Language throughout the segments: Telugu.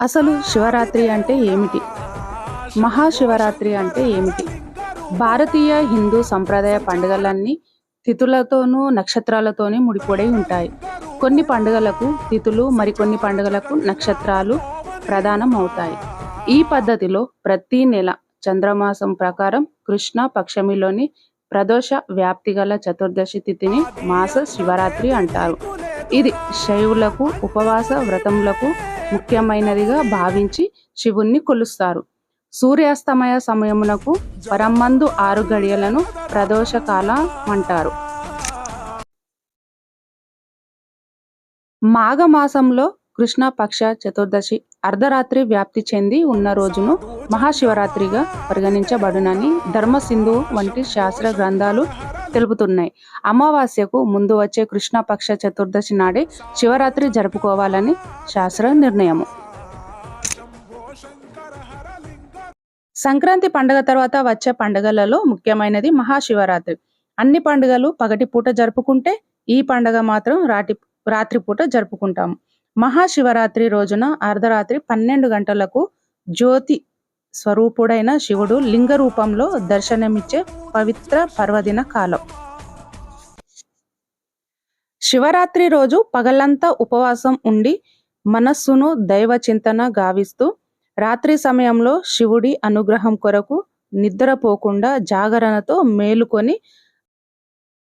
అసలు శివరాత్రి అంటే ఏమిటి? మహాశివరాత్రి అంటే ఏమిటి? భారతీయ హిందూ సంప్రదాయ పండుగలన్నీ తిథులతోనూ నక్షత్రాలతోనే ముడిపడి ఉంటాయి. కొన్ని పండుగలకు తిథులు మరికొన్ని పండుగలకు నక్షత్రాలు ప్రధానం అవుతాయి ఈ పద్ధతిలో ప్రతి నెల చంద్రమాసం ప్రకారం కృష్ణ పక్షమిలోని ప్రదోష వ్యాప్తి గల చతుర్దశి తిథిని మాస శివరాత్రి అంటారు. ఇది శైవులకు ఉపవాస వ్రతములకు ముఖ్యమైనదిగా భావించి శివుణ్ణి కొలుస్తారు. సూర్యాస్తమయ సమయమునకు పరమ్మందు ఆరు గడియలను ప్రదోషకాల అంటారు. మాఘమాసంలో కృష్ణపక్ష చతుర్దశి అర్ధరాత్రి వ్యాప్తి చెంది ఉన్న రోజును మహాశివరాత్రిగా పరిగణించబడునని ధర్మసింధు వంటి శాస్త్ర గ్రంథాలు తెలుపుతున్నాయి. అమావాస్యకు ముందు వచ్చే కృష్ణపక్ష చతుర్దశి నాడే శివరాత్రి జరుపుకోవాలని శాస్త్ర నిర్ణయము. సంక్రాంతి పండుగ తర్వాత వచ్చే పండుగలలో ముఖ్యమైనది మహాశివరాత్రి. అన్ని పండుగలు పగటి పూట జరుపుకుంటే ఈ పండుగ మాత్రం రాటి రాత్రిపూట జరుపుకుంటాము. మహాశివరాత్రి రోజున అర్ధరాత్రి పన్నెండు గంటలకు జ్యోతి స్వరూపుడైన శివుడు లింగ రూపంలో దర్శనమిచ్చే పవిత్ర పర్వదిన కాలం. శివరాత్రి రోజు పగలంతా ఉపవాసం ఉండి మనస్సును దైవ చింతన గావిస్తూ రాత్రి సమయంలో శివుడి అనుగ్రహం కొరకు నిద్రపోకుండా జాగరణతో మేలుకొని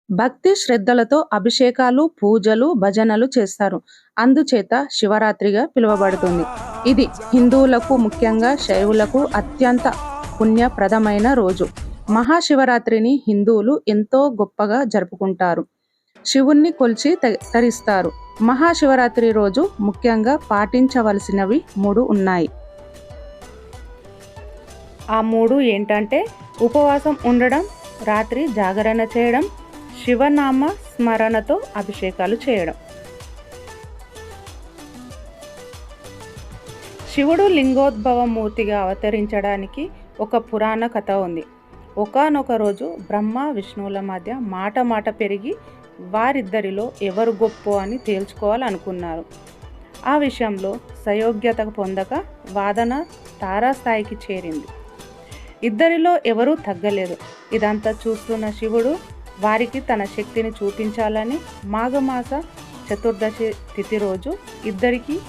భక్తి శ్రద్ధలతో అభిషేకాలు పూజలు భజనలు చేస్తారు. అందుచేత శివరాత్రిగా పిలువబడుతుంది. ఇది హిందువులకు ముఖ్యంగా శైవులకు అత్యంత పుణ్యప్రదమైన రోజు. మహాశివరాత్రిని హిందువులు ఎంతో గొప్పగా జరుపుకుంటారు. శివుణ్ణి కొలిచి తరిస్తారు. మహాశివరాత్రి రోజు ముఖ్యంగా పాటించవలసినవి మూడు ఉన్నాయి. ఆ మూడు ఏంటంటే ఉపవాసం ఉండడం రాత్రి జాగరణ చేయడం శివనామ స్మరణతో అభిషేకాలు చేయడం. శివుడు లింగోద్భవ మూర్తిగా అవతరించడానికి ఒక పురాణ కథ ఉంది. ఒకనొక రోజు బ్రహ్మ విష్ణువుల మధ్య మాట మాట పెరిగి వారిద్దరిలో ఎవరు గొప్ప అని తేల్చుకోవాలనుకున్నారు. ఆ విషయంలో సయోగ్యత పొందక వాదన తారాస్థాయికి చేరింది. ఇద్దరిలో ఎవరూ తగ్గలేదు. ఇదంతా చూస్తున్న శివుడు వారికి తన శక్తిని చూపించాలని మాఘమాస చతుర్దశి తిథి రోజు ఇద్దరికి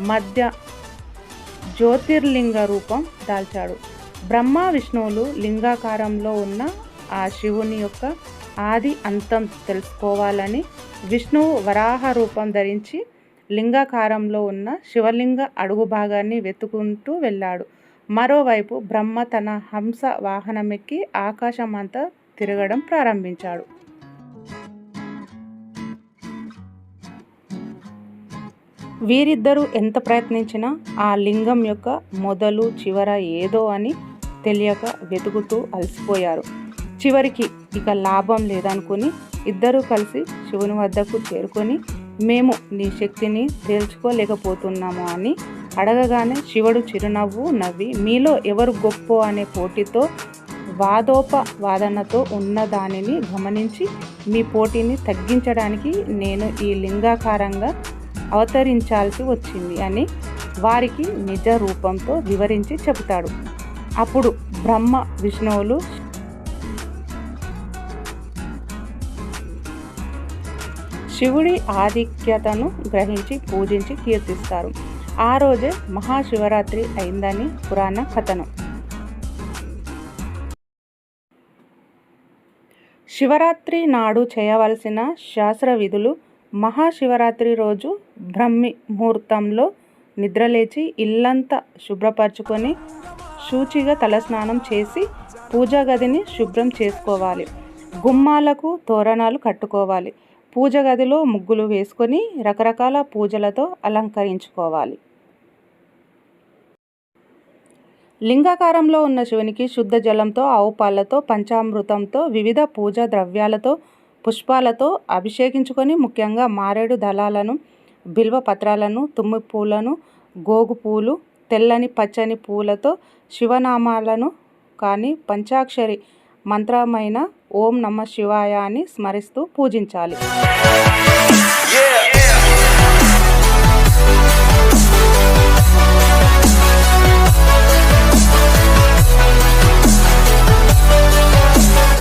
మధ్య జ్యోతిర్లింగ రూపం దాల్చాడు. బ్రహ్మ విష్ణువులు లింగాకారంలో ఉన్న ఆ శివుని యొక్క ఆది అంతం తెలుసుకోవాలని విష్ణువు వరాహ రూపం ధరించి లింగాకారంలో ఉన్న శివలింగ అడుగు భాగాన్ని వెతుకుంటూ వెళ్ళాడు. మరోవైపు బ్రహ్మ తన హంస వాహనమెక్కి ఆకాశమంతా తిరగడం ప్రారంభించాడు. వీరిద్దరూ ఎంత ప్రయత్నించినా ఆ లింగం యొక్క మొదలు చివర ఏదో అని తెలియక వెతుకుతూ అలసిపోయారు. చివరికి ఇక లాభం లేదనుకుని ఇద్దరూ కలిసి శివుని వద్దకు చేరుకొని మేము నీ శక్తిని తేల్చుకోలేకపోతున్నాము అని అడగగానే శివుడు చిరునవ్వు నవ్వి మీలో ఎవరు గొప్ప అనే పోటీతో వాదోపవాదనతో ఉన్న దానిని గమనించి మీ పోటీని తగ్గించడానికి నేను ఈ లింగాకారంగా అవతరించాల్సి వచ్చింది అని వారికి నిజ రూపంతో వివరించి చెబుతాడు. అప్పుడు బ్రహ్మ విష్ణువులు శివుడి ఆధిక్యతను గ్రహించి పూజించి కీర్తిస్తారు. ఆ రోజే మహాశివరాత్రి అయిందని పురాణ కథనం. శివరాత్రి నాడు చేయవలసిన శాస్త్ర విధులు మహాశివరాత్రి రోజు బ్రహ్మి ముహూర్తంలో నిద్రలేచి ఇల్లంతా శుభ్రపరచుకొని శుచిగా తలస్నానం చేసి పూజా గదిని శుభ్రం చేసుకోవాలి. గుమ్మాలకు తోరణాలు కట్టుకోవాలి. పూజ గదిలో ముగ్గులు వేసుకొని రకరకాల పూజలతో అలంకరించుకోవాలి. లింగాకారంలో ఉన్న శివునికి శుద్ధ జలంతో ఆవు పాలతో పంచామృతంతో వివిధ పూజా ద్రవ్యాలతో పుష్పాలతో అభిషేకించుకొని ముఖ్యంగా మారేడు దళాలను బిల్వ పత్రాలను తుమ్మి పూలను గోగు పూలు తెల్లని పచ్చని పూలతో శివనామాలను కానీ పంచాక్షరి మంత్రమైన ఓం నమ శివాయ అని స్మరిస్తూ పూజించాలి.